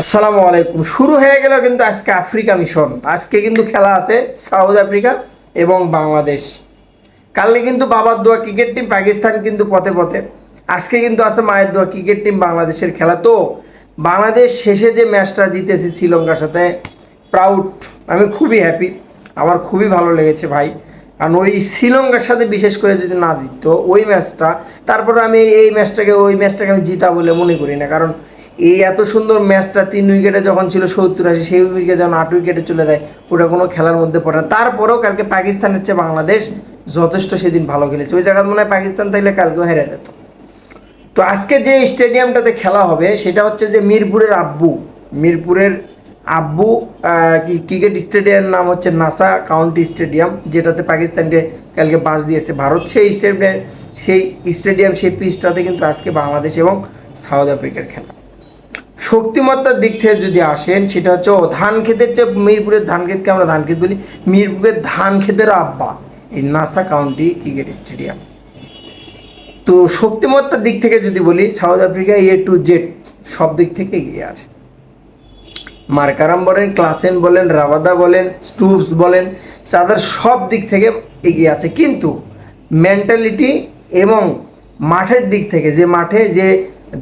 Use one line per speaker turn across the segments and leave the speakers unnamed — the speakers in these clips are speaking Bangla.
আসসালামু আলাইকুম। শুরু হয়ে গেল কিন্তু আজকে আফ্রিকা মিশন আজকে কিন্তু খেলা আছে সাউথ আফ্রিকা এবং বাংলাদেশ। কালকে কিন্তু বাবার দোয়া ক্রিকেট টিম পাকিস্তান কিন্তু পথে পথে। আজকে কিন্তু আছে মায়ের দোয়া ক্রিকেট টিম বাংলাদেশের খেলা। তো বাংলাদেশ শেষে যে ম্যাচটা জিতেছে শ্রীলঙ্কার সাথে প্রাউড আমি খুবই হ্যাপি আমার খুবই ভালো লেগেছে ভাই। কারণ ওই শ্রীলঙ্কার সাথে বিশেষ করে যদি না দিত ওই ম্যাচটা তারপরে আমি এই ম্যাচটাকে ওই ম্যাচটাকে আমি জিতা বলে মনে করি না। কারণ এই এত সুন্দর ম্যাচটা তিন উইকেটে যখন ছিল সত্তর আশি, সেই উইকেটে যখন আট উইকেটে চলে যায়, ওটা কোনো খেলার মধ্যে পড়ে না। তারপরেও কালকে পাকিস্তানের চেয়ে বাংলাদেশ, যথেষ্ট সেদিন ভালো খেলেছে। ওই জায়গায় মনে হয় পাকিস্তান থাকলে কালকেও হেরে যেত। তো আজকে যে স্টেডিয়ামটাতে খেলা হবে, সেটা হচ্ছে যে মিরপুরের আব্বু। মিরপুরের আব্বু কি ক্রিকেট স্টেডিয়ামের নাম হচ্ছে নাসা কাউন্টি স্টেডিয়াম, যেটাতে পাকিস্তানকে কালকে বাস দিয়েছে ভারত। সেই স্টেডিয়াম সেই স্টেডিয়াম, সেই পিচটাতে কিন্তু আজকে বাংলাদেশ এবং সাউথ আফ্রিকার খেলা। শক্তিমত্তার দিক থেকে যদি আসেন, সেটা হচ্ছে ধান ক্ষেতের যে মিরপুরের ধান ক্ষেতকে আমরা ধান ক্ষেত বলি। মিরপুরের ধান ক্ষেতের আব্বা এই নাসা কাউন্টি ক্রিকেট স্টেডিয়াম। তো শক্তিমত্তার দিক থেকে যদি বলি, South Africa A to Z সব দিক থেকে এগিয়ে আছে। মার্কারাম বলেন, ক্লাসেন বলেন, রাবাদা বলেন স্টুপস বলেন, তাদের সব দিক থেকে এগিয়ে আছে। কিন্তু মেন্টালিটি এবং মাঠের দিক থেকে, যে মাঠে যে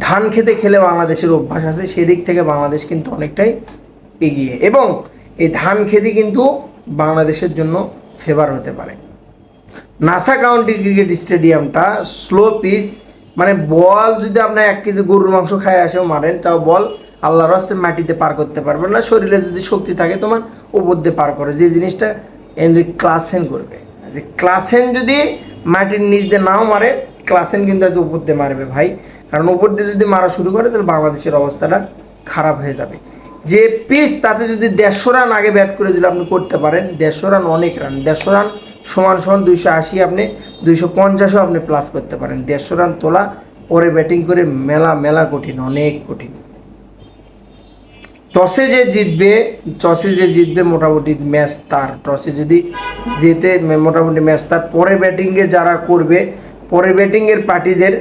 ধান খেতে খেলে বাংলাদেশের অভ্যাস আছে, সেদিক থেকে বাংলাদেশ কিন্তু অনেকটাই এগিয়ে। এবং এই ধান খেতে কিন্তু বাংলাদেশের জন্য ফেভার হতে পারে। নাসা কাউন্টি ক্রিকেট স্টেডিয়ামটা স্লো পিচ মানে বল যদি আপনার এক কেজি গরুর মাংস খায় আসেও মারেন, তাও বল আল্লাহর রাস্তায় মাটিতে পার করতে পারবে না, শরীরে যদি শক্তি থাকে তোমার উপর দিয়ে পার করে। যে জিনিসটা এনরি ক্লাসেন করবে। যে ক্লাসেন যদি মাটির নিচ দিয়ে নাও মারে ক্লাসেন কিন্তু আজ উপর দিয়ে মারবে ভাই। কারণ উপর দিয়ে যদি মারা শুরু করে, তাহলে বাংলাদেশের অবস্থাটা খারাপ হয়ে যাবে। যে পিচ, তাতে যদি দেড়শো রান আগে ব্যাট করে দিলে আপনি করতে পারেন। দেড়শো রান অনেক রান। দেড়শো রান সমান সমান দুইশো আশি আপনি, দুইশো পঞ্চাশও আপনি প্লাস করতে পারেন। দেড়শো রান তোলা, পরে ব্যাটিং করে মেলা মেলা কঠিন, অনেক কঠিন। টসে যে জিতবে, টসে যে জিতবে মোটামুটি ম্যাচ তার। টসে যদি জিতে মোটামুটি ম্যাচ তার। পরে ব্যাটিংয়ে যারা করবে পরে ব্যাটিংয়ের পার্টিদের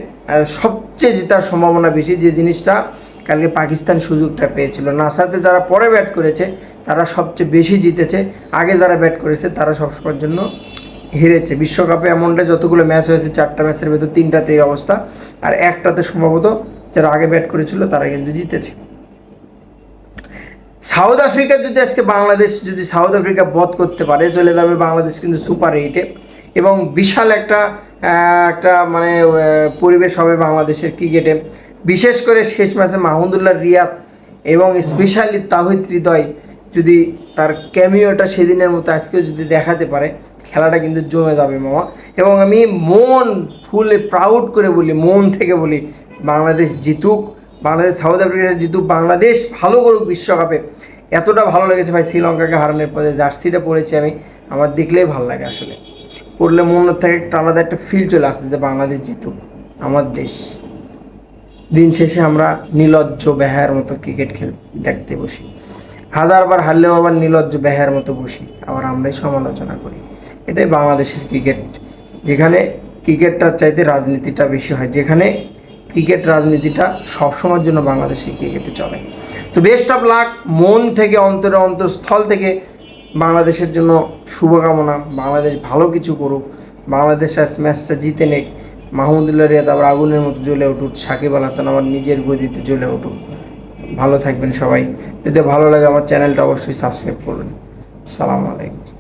সবচেয়ে জেতার সম্ভাবনা বেশি যে জিনিসটা কালকে পাকিস্তান সুযোগটা পেয়েছিল। নাসাতে যারা পরে ব্যাট করেছে, তারা সবচেয়ে বেশি জিতেছে। আগে যারা ব্যাট করেছে, তারা সবসময়ের জন্য হেরেছে। বিশ্বকাপে এমনটা যতগুলো ম্যাচ হয়েছে, চারটা ম্যাচের ভেতর তিনটাতে এই অবস্থা। আর একটাতে সম্ভবত যারা আগে ব্যাট করেছিল, তারা কিন্তু জিতেছে। সাউথ আফ্রিকা যদি আজকে বাংলাদেশ, যদি সাউথ আফ্রিকা বধ করতে পারে, চলে যাবে বাংলাদেশ কিন্তু সুপার এইটে এবং বিশাল একটা একটা মানে পরিবেশ হবে বাংলাদেশের ক্রিকেটে। বিশেষ করে শেষ ম্যাচে মাহমুদুল্লাহ রিয়াদ এবং স্পেশালি তাহিদ হৃদয় যদি তার ক্যামিওটা সেদিনের মতো আজকেও যদি দেখাতে পারে, খেলাটা কিন্তু জমে যাবে মামা। এবং আমি মন ফুলে প্রাউড করে বলি, মন থেকে বলি, বাংলাদেশ জিতুক, বাংলাদেশ সাউথ আফ্রিকা জিতুক, বাংলাদেশ ভালো করুক বিশ্বকাপে। এতটা ভালো লেগেছে ভাই, শ্রীলঙ্কাকে হারানোর পরে জার্সিটা পড়েছি আমি। আমার দেখলেই ভালো লাগে আসলে। পড়লে মনের থেকে একটা আলাদা একটা ফিল চলে আসছে যে বাংলাদেশ জিতুক আমার দেশ। দিন শেষে আমরা নিলজ্জ বেহার মতো ক্রিকেট খেল দেখতে বসি। হাজারবার হারলেও আবার নিলজ্জ বেহার মতো বসি। আবার আমরাই সমালোচনা করি। এটাই বাংলাদেশের ক্রিকেট যেখানে ক্রিকেটটার চাইতে রাজনীতিটা বেশি হয়, যেখানে ক্রিকেট রাজনীতিটা সবসময়ের জন্য বাংলাদেশের ক্রিকেটে চলে। তো বেস্ট অফ লাক মন থেকে, অন্তরে, অন্তঃস্থল থেকে বাংলাদেশের জন্য শুভকামনা, বাংলাদেশ ভালো কিছু করুক, বাংলাদেশ আজ ম্যাচটা জিতে নেক। মাহমুদুল্লাহ রিয়াদ আবার আগুনের মতো জ্বলে উঠুক, সাকিব আল হাসান আমার নিজের গদিতে জ্বলে উঠুক। ভালো থাকবেন সবাই। যদি ভালো লাগে আমার চ্যানেলটা অবশ্যই সাবস্ক্রাইব করবেন। সালাম আলাইকুম।